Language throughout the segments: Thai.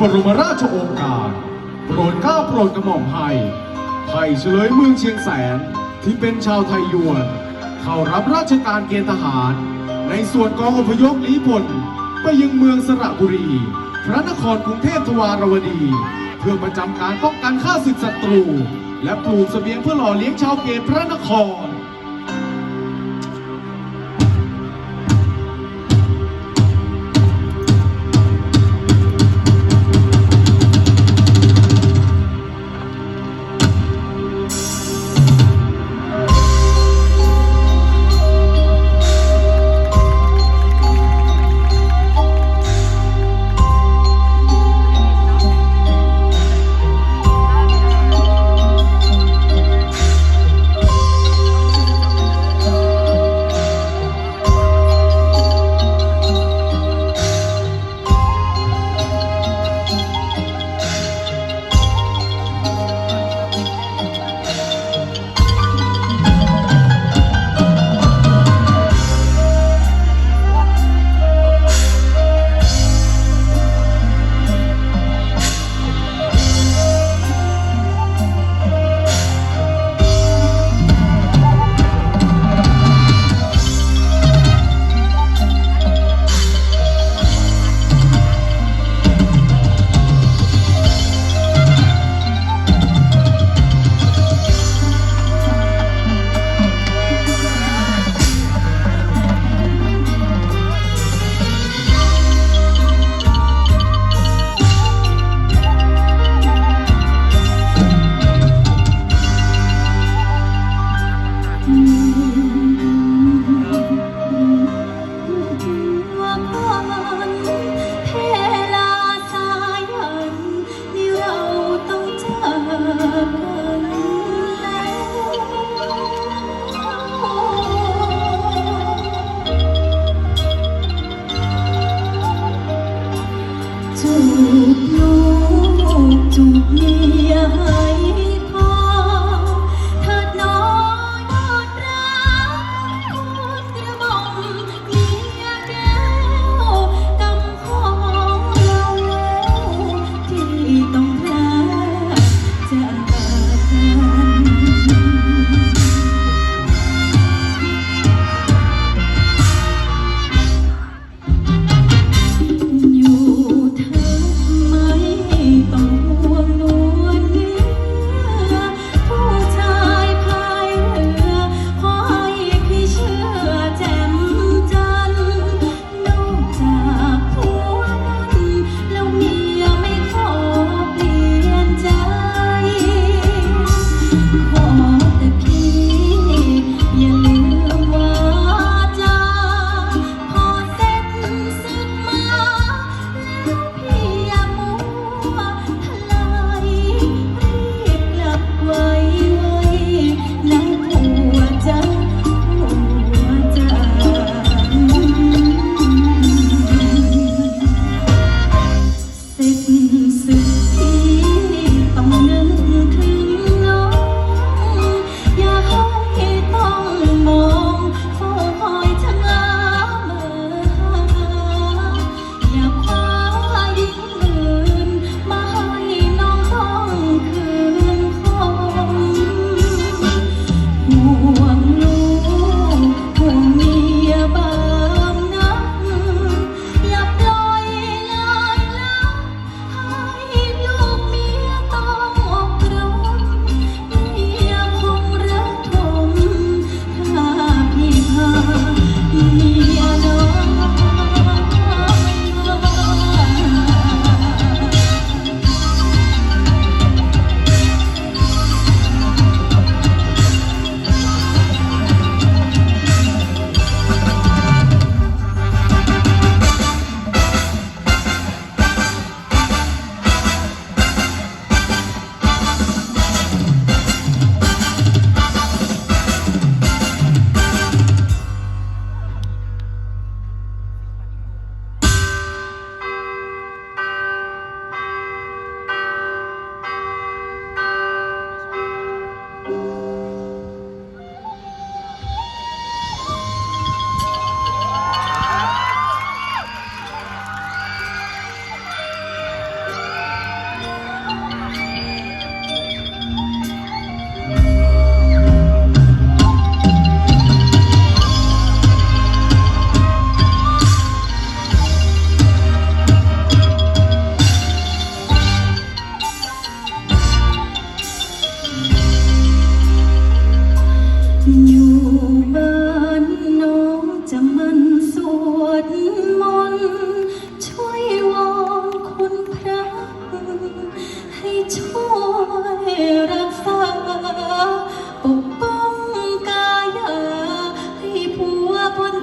บรมราชโองการ โปรดเกล้าโปรดกระหม่อมให้ไผ่เฉลยเมืองเชียงแสนที่เป็นชาวไทยยวน เข้ารับราชการเกณฑ์ทหาร ในส่วนกองอพยพลี้พลไปยังเมืองสระบุรี พระนครกรุงเทพทวารวดี เพื่อประจำการป้องกันข้าศึกศัตรู และปลูกเสบียงเพื่อหล่อเลี้ยงชาวเกณฑ์พระนคร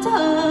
time.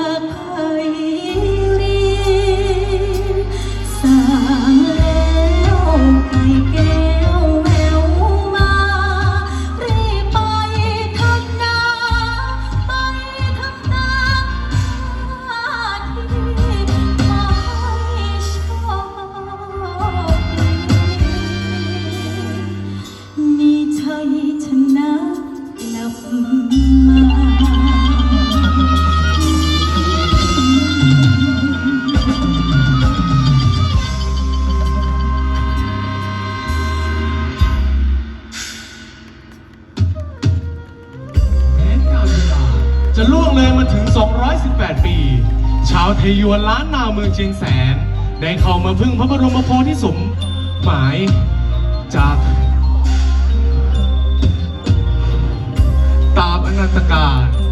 ล้านนาเมืองเชียงแสน ได้เข้ามาพึ่งพระบรมโพธิสมหมายจากตาบอนันตการ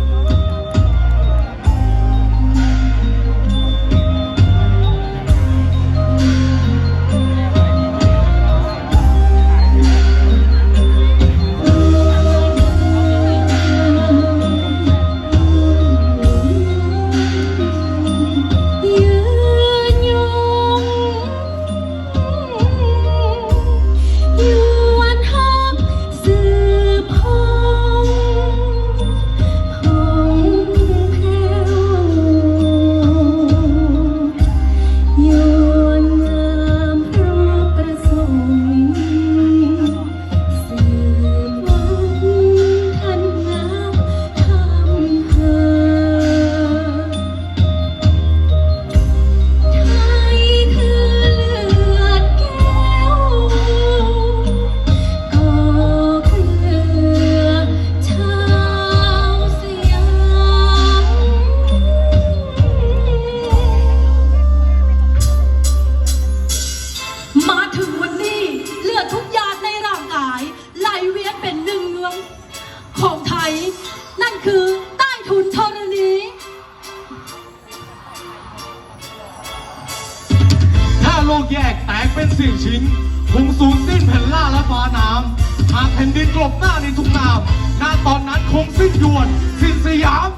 มสิ้นยวนสิทสยาม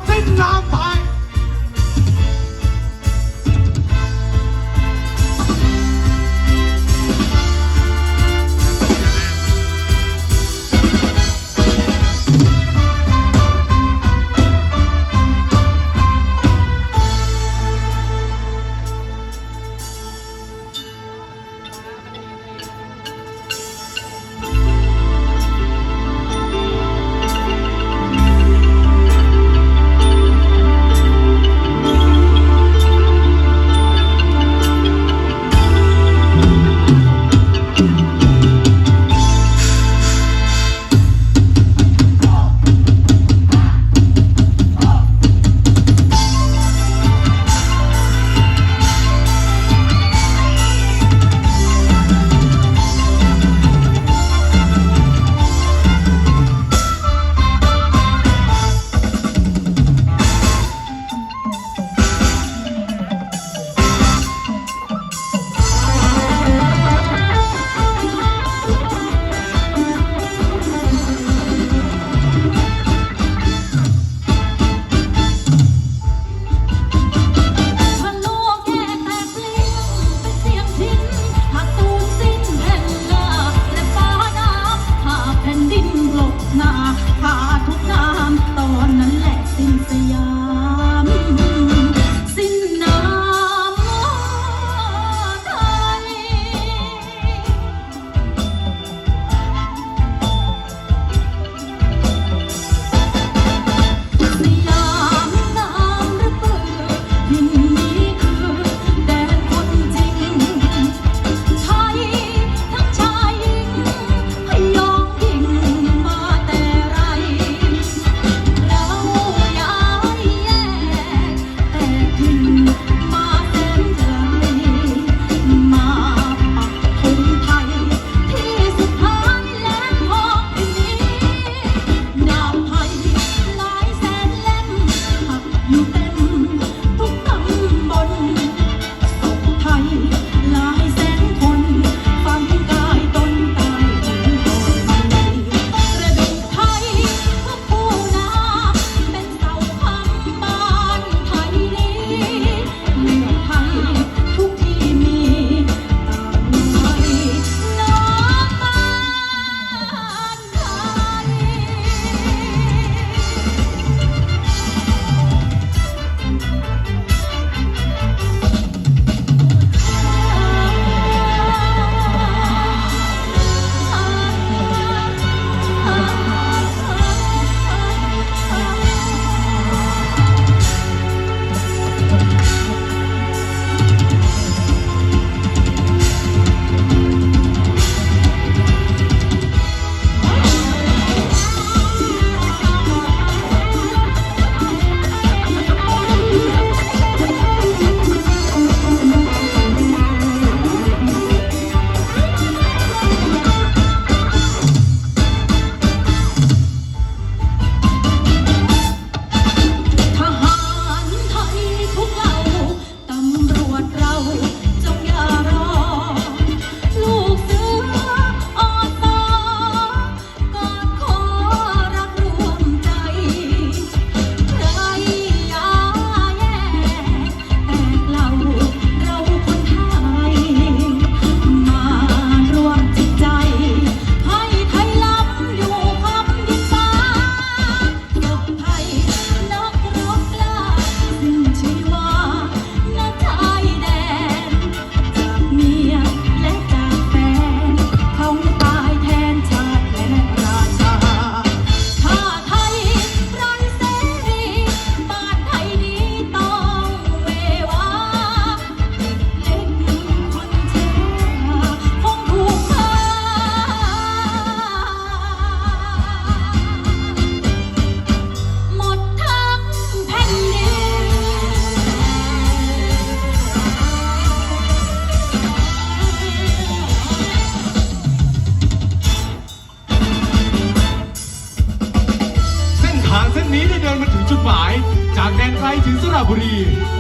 บุรี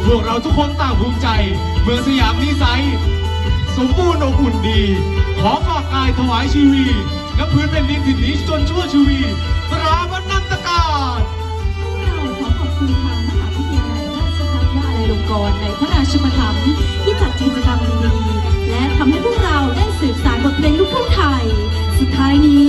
พวกเราทุกคนต่างภูมิใจ เมืองสยามนิสัย สมบูรณ์อบอุ่นดี ขอฝากกายถวายชีวีณพื้นแผ่นดินถิ่นนี้จนชั่วชีวีตราบรรณันตการเราขอขอบคุณทางมหาวิทยาลัยราชภัฏวาลัยลงกรณ์ในพระราชุปถัมภ์ที่จัดกิจกรรมดีๆและทำให้พวกเราได้สืบสานบทเพลงลูกทุ่งไทย สุดท้ายนี้